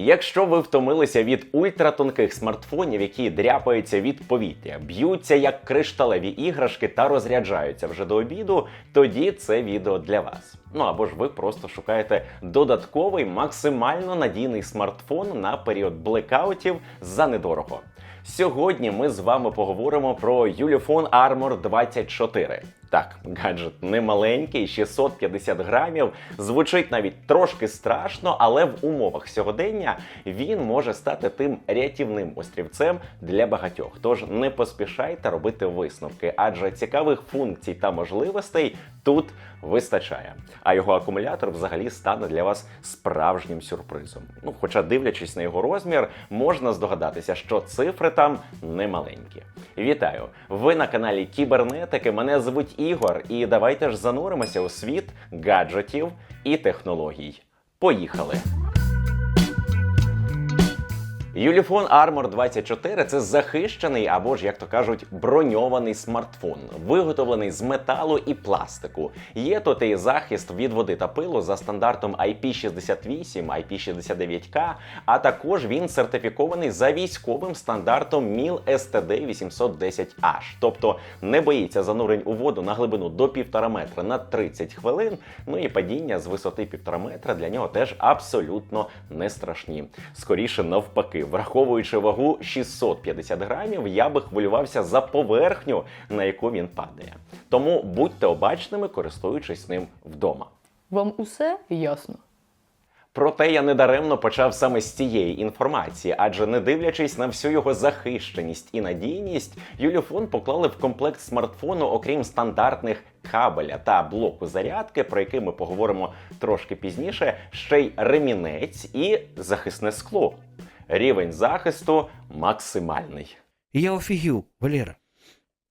Якщо ви втомилися від ультратонких смартфонів, які дряпаються від повітря, б'ються як кришталеві іграшки та розряджаються вже до обіду, тоді це відео для вас. Ну або ж ви просто шукаєте додатковий максимально надійний смартфон на період блекаутів за недорого. Сьогодні ми з вами поговоримо про Ulefone Armor 24. Так, гаджет не маленький, 650 грамів. Звучить навіть трошки страшно, але в умовах сьогодення він може стати тим рятівним острівцем для багатьох. Тож не поспішайте робити висновки, адже цікавих функцій та можливостей тут вистачає. А його акумулятор взагалі стане для вас справжнім сюрпризом. Ну, хоча, дивлячись на його розмір, можна здогадатися, що цифри там не маленькі. Вітаю! Ви на каналі Кібернетики. Мене звуть Ігор, і давайте ж зануримося у світ гаджетів і технологій. Поїхали! Ulefone Armor 24 це захищений або ж, як то кажуть, броньований смартфон, виготовлений з металу і пластику. Є тут і захист від води та пилу за стандартом IP68, IP69K, а також він сертифікований за військовим стандартом MIL STD 810H, тобто не боїться занурень у воду на глибину до 1,5 метра на 30 хвилин. Ну і падіння з висоти 1,5 метра для нього теж абсолютно не страшні. Скоріше навпаки, враховуючи вагу 650 грамів, я би хвилювався за поверхню, на яку він падає. Тому будьте обачними, користуючись ним вдома. Вам усе ясно? Проте я недаремно почав саме з цієї інформації, адже не дивлячись на всю його захищеність і надійність, Юліфон поклали в комплект смартфону, окрім стандартних кабеля та блоку зарядки, про який ми поговоримо трошки пізніше, ще й ремінець і захисне скло. Рівень захисту максимальний. Я офігів, Валера.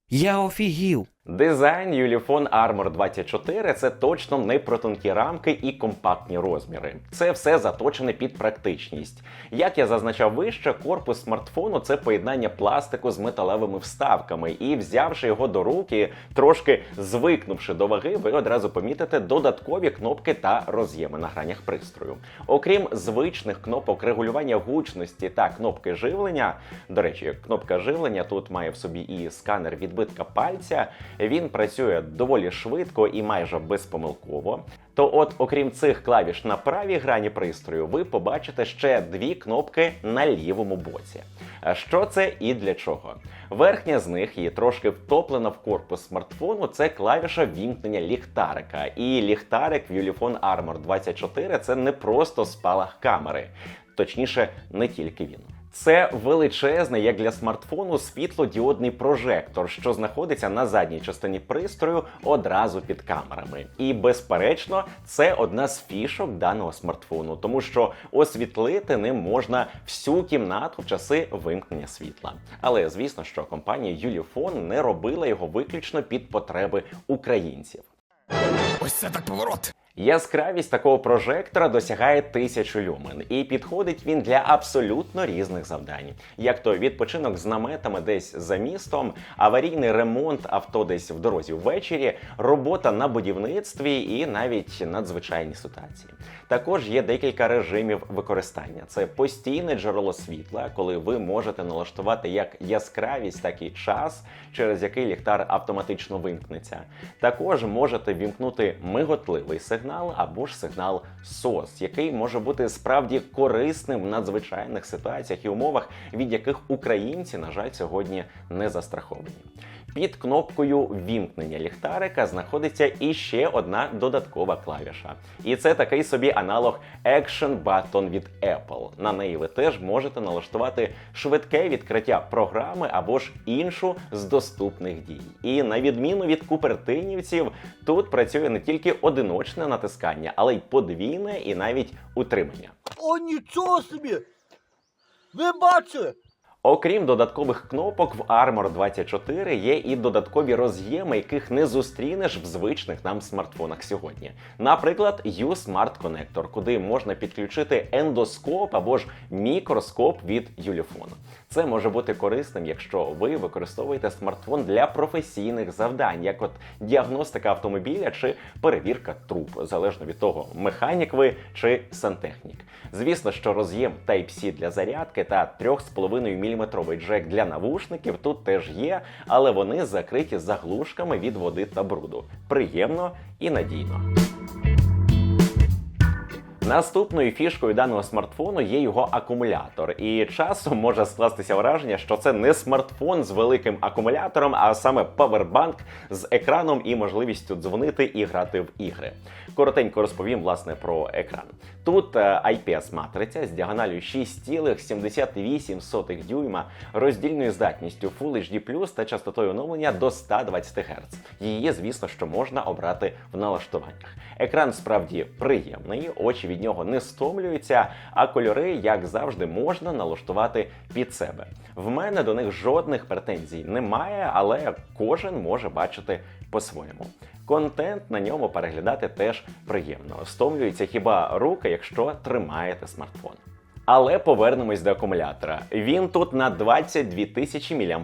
Я офігів. Дизайн Ulefone Armor 24 це точно не про тонкі рамки і компактні розміри. Це все заточене під практичність. Як я зазначав вище, корпус смартфону це поєднання пластику з металевими вставками, і взявши його до руки, трошки звикнувши до ваги, ви одразу помітите додаткові кнопки та роз'єми на гранях пристрою. Окрім звичних кнопок регулювання гучності та кнопки живлення. До речі, кнопка живлення тут має в собі і сканер відбитка пальця. Він працює доволі швидко і майже безпомилково. То, от, окрім цих клавіш на правій грані пристрою, ви побачите ще дві кнопки на лівому боці. Що це і для чого? Верхня з них є трошки втоплена в корпус смартфону. Це клавіша вімкнення ліхтарика. І ліхтарик в Ulefone Armor 24 це не просто спалах камери, точніше, не тільки він. Це величезний, як для смартфону, світлодіодний прожектор, що знаходиться на задній частині пристрою одразу під камерами. І безперечно, це одна з фішок даного смартфону, тому що освітлити ним можна всю кімнату в часи вимкнення світла. Але звісно, що компанія Ulefone не робила його виключно під потреби українців. Ось це так поворот. Яскравість такого прожектора досягає 1000 люмен, і підходить він для абсолютно різних завдань, як то відпочинок з наметами десь за містом, аварійний ремонт авто десь в дорозі ввечері, робота на будівництві і навіть надзвичайні ситуації. Також є декілька режимів використання: це постійне джерело світла, коли ви можете налаштувати як яскравість, так і час, через який ліхтар автоматично вимкнеться. Також можете вімкнути миготливий сигнал або ж сигнал SOS, який може бути справді корисним в надзвичайних ситуаціях і умовах, від яких українці, на жаль, сьогодні не застраховані. Під кнопкою вімкнення ліхтарика знаходиться іще одна додаткова клавіша. І це такий собі аналог Action Button від Apple. На неї ви теж можете налаштувати швидке відкриття програми або ж іншу з доступних дій. І на відміну від купертинівців, тут працює не тільки одиночне натискання, але й подвійне і навіть утримання. О, нічого собі! Ви бачили? Окрім додаткових кнопок, в Armor 24 є і додаткові роз'єми, яких не зустрінеш в звичних нам смартфонах сьогодні. Наприклад, U-Smart Connector, куди можна підключити ендоскоп або ж мікроскоп від Ulefone. Це може бути корисним, якщо ви використовуєте смартфон для професійних завдань, як от діагностика автомобіля чи перевірка труб, залежно від того, механік ви чи сантехнік. Звісно, що роз'єм Type-C для зарядки та 3,5 мм джек для навушників тут теж є, але вони закриті заглушками від води та бруду. Приємно і надійно. Наступною фішкою даного смартфону є його акумулятор, і часом може скластися враження, що це не смартфон з великим акумулятором, а саме павербанк з екраном і можливістю дзвонити і грати в ігри. Коротенько розповім власне про екран. Тут е, IPS-матриця з діагоналю 6,78 дюйма, роздільною здатністю Full HD+, та частотою оновлення до 120 Гц. Її, звісно, що можна обрати в налаштуваннях. Екран справді приємний, очі від нього не стомлюються, а кольори, як завжди, можна налаштувати під себе. В мене до них жодних претензій немає, але кожен може бачити по-своєму. Контент на ньому переглядати теж приємно. Стомлюється хіба рука, якщо тримаєте смартфон. Але повернемось до акумулятора. Він тут на 22 тисячі мАч.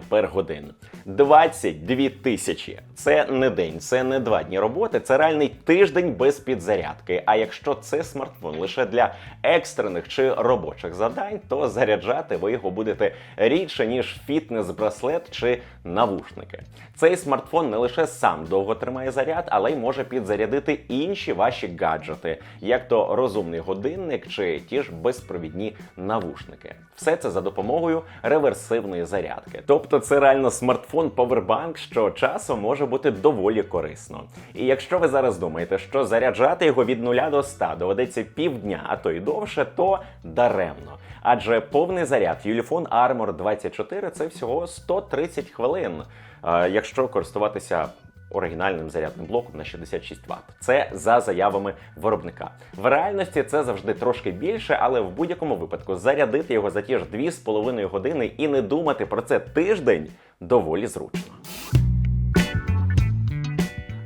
22 тисячі. Це не день, це не два дні роботи, це реальний тиждень без підзарядки. А якщо це смартфон лише для екстрених чи робочих завдань, то заряджати ви його будете рідше, ніж фітнес-браслет чи навушники. Цей смартфон не лише сам довго тримає заряд, але й може підзарядити інші ваші гаджети, як то розумний годинник чи ті ж безпровідні навушники. Все це за допомогою реверсивної зарядки. Тобто це реально смартфон Powerbank, що часом може бути доволі корисно. І якщо ви зараз думаєте, що заряджати його від 0 до 100 доведеться півдня, а то й довше, то даремно. Адже повний заряд Ulefone Armor 24 це всього 130 хвилин, е, якщо користуватися оригінальним зарядним блоком на 66 Вт. Це за заявами виробника. В реальності це завжди трошки більше, але в будь-якому випадку зарядити його за ті ж 2,5 години і не думати про це тиждень доволі зручно.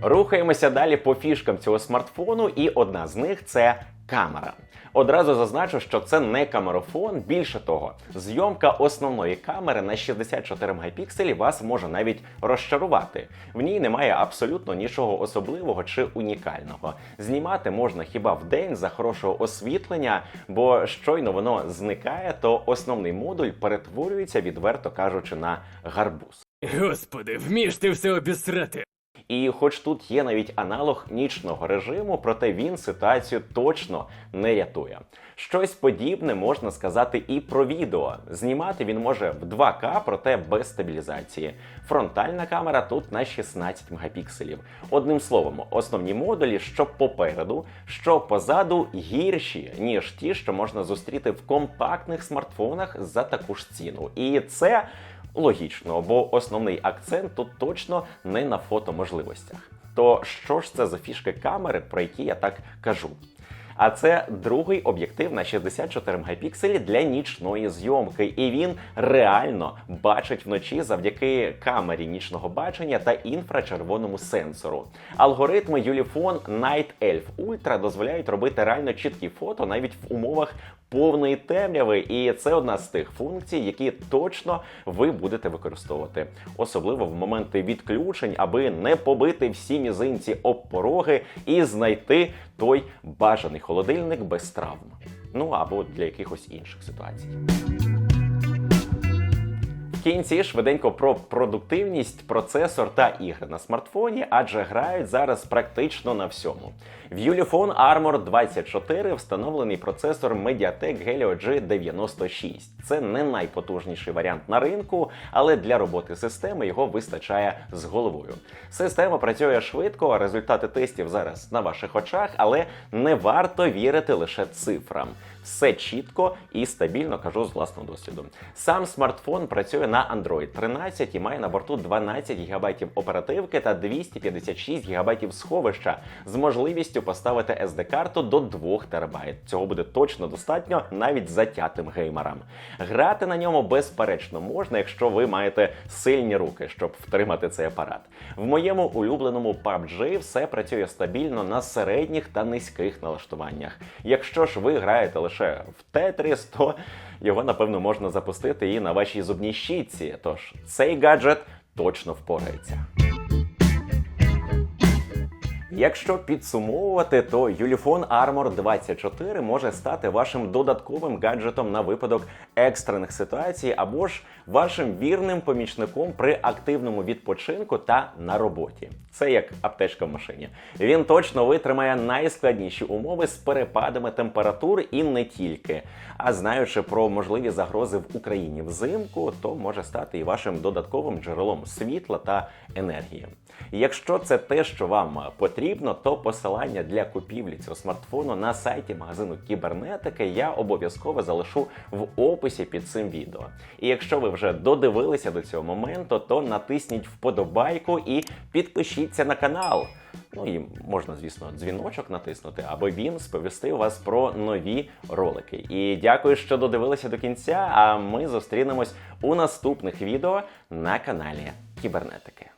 Рухаємося далі по фішкам цього смартфону, і одна з них це камера. Одразу зазначу, що це не камерофон. Більше того, зйомка основної камери на 64 мегапікселі вас може навіть розчарувати. В ній немає абсолютно нічого особливого чи унікального. Знімати можна хіба в день за хорошого освітлення, бо щойно воно зникає, то основний модуль перетворюється, відверто кажучи, на гарбуз. Господи, вмієш ти все обісрати. І хоч тут є навіть аналог нічного режиму, проте він ситуацію точно не рятує. Щось подібне можна сказати і про відео. Знімати він може в 2К, проте без стабілізації. Фронтальна камера тут на 16 мегапікселів. Одним словом, основні модулі, що попереду, що позаду, гірші, ніж ті, що можна зустріти в компактних смартфонах за таку ж ціну. І це логічно, бо основний акцент тут точно не на фотоможливостях. То що ж це за фішки камери, про які я так кажу? А це другий об'єктив на 64 мегапікселі для нічної зйомки, і він реально бачить вночі завдяки камері нічного бачення та інфрачервоному сенсору. Алгоритми Ulefone Night Elf Ultra дозволяють робити реально чіткі фото навіть в умовах повної темряви, і це одна з тих функцій, які точно ви будете використовувати, особливо в моменти відключень, аби не побити всі мізинці об пороги і знайти той бажаний холодильник без травм. Ну або для якихось інших ситуацій. В кінці швиденько про продуктивність, процесор та ігри на смартфоні, адже грають зараз практично на всьому. В Ulefone Armor 24 встановлений процесор Mediatek Helio G96. Це не найпотужніший варіант на ринку, але для роботи системи його вистачає з головою. Система працює швидко, результати тестів зараз на ваших очах, але не варто вірити лише цифрам. Все чітко і стабільно кажу з власного досвіду. Сам смартфон працює на Android 13 і має на борту 12 ГБ оперативки та 256 ГБ сховища з можливістю можливістю поставити SD-карту до 2 ТБ. Цього буде точно достатньо навіть затятим геймерам. Грати на ньому безперечно можна, якщо ви маєте сильні руки, щоб втримати цей апарат. В моєму улюбленому PUBG все працює стабільно на середніх та низьких налаштуваннях. Якщо ж ви граєте лише в Tetris, то його напевно можна запустити і на вашій зубній щітці. Тож цей гаджет точно впорається. Якщо підсумовувати, то Ulefone Armor 24 може стати вашим додатковим гаджетом на випадок екстрених ситуацій або ж вашим вірним помічником при активному відпочинку та на роботі. Це як аптечка в машині. Він точно витримає найскладніші умови з перепадами температур і не тільки. А знаючи про можливі загрози в Україні взимку, то може стати і вашим додатковим джерелом світла та енергії. Якщо це те, що вам потрібно, то посилання для купівлі цього смартфону на сайті магазину кібернетики я обов'язково залишу в описі під цим відео. І якщо ви вже додивилися до цього моменту, то натисніть вподобайку і підпишіться на канал. Ну і можна, звісно, дзвіночок натиснути, аби він сповістив вас про нові ролики. І дякую, що додивилися до кінця. А ми зустрінемось у наступних відео на каналі Кібернетики.